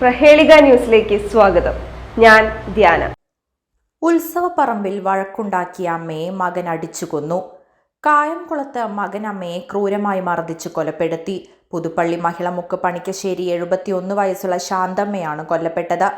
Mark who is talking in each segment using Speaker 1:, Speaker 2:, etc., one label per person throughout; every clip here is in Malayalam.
Speaker 1: പ്രഹേളിക ന്യൂസിലേക്ക് സ്വാഗതം. ഞാൻ ധ്യാന.
Speaker 2: ഉത്സവപ്പറമ്പിൽ വഴക്കുണ്ടാക്കിയ അമ്മയെ മകൻ അടിച്ചു കൊന്നു കായംകുളത്ത് മകൻ അമ്മയെ ക്രൂരമായി മർദ്ദിച്ച് കൊലപ്പെടുത്തി. പുതുപ്പള്ളി മഹിളമുക്ക് പണിക്കശ്ശേരി എഴുപത്തിയൊന്ന് വയസ്സുള്ള ശാന്തമ്മയാണ് കൊല്ലപ്പെട്ടത്.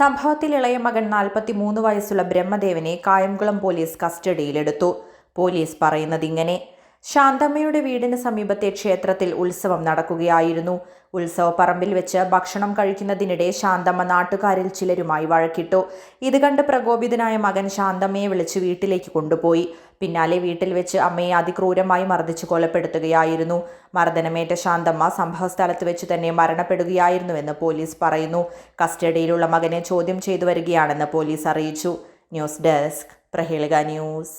Speaker 2: സംഭവത്തിൽ ഇളയ മകൻ നാൽപ്പത്തിമൂന്ന് വയസ്സുള്ള ബ്രഹ്മദേവനെ കായംകുളം പോലീസ് കസ്റ്റഡിയിലെടുത്തു. പോലീസ് പറയുന്നത് ഇങ്ങനെ ശാന്തമ്മയുടെ വീടിന് സമീപത്തെ ക്ഷേത്രത്തിൽ ഉത്സവം നടക്കുകയായിരുന്നു. ഉത്സവപ്പറമ്പിൽ വെച്ച് ഭക്ഷണം കഴിക്കുന്നതിനിടെ ശാന്തമ്മ നാട്ടുകാരിൽ ചിലരുമായി വഴക്കിട്ടു. ഇത് കണ്ട് പ്രകോപിതനായ മകൻ ശാന്തമ്മയെ വിളിച്ച് വീട്ടിലേക്ക് കൊണ്ടുപോയി. പിന്നാലെ വീട്ടിൽ വെച്ച് അമ്മയെ അതിക്രൂരമായി മർദ്ദിച്ച് കൊലപ്പെടുത്തുകയായിരുന്നു. മർദ്ദനമേറ്റ ശാന്തമ്മ സംഭവസ്ഥലത്ത് വെച്ച് തന്നെ മരണപ്പെടുകയായിരുന്നുവെന്ന് പോലീസ് പറയുന്നു. കസ്റ്റഡിയിലുള്ള മകനെ ചോദ്യം ചെയ്തു വരികയാണെന്ന് പോലീസ് അറിയിച്ചു. News desk Prahelika news.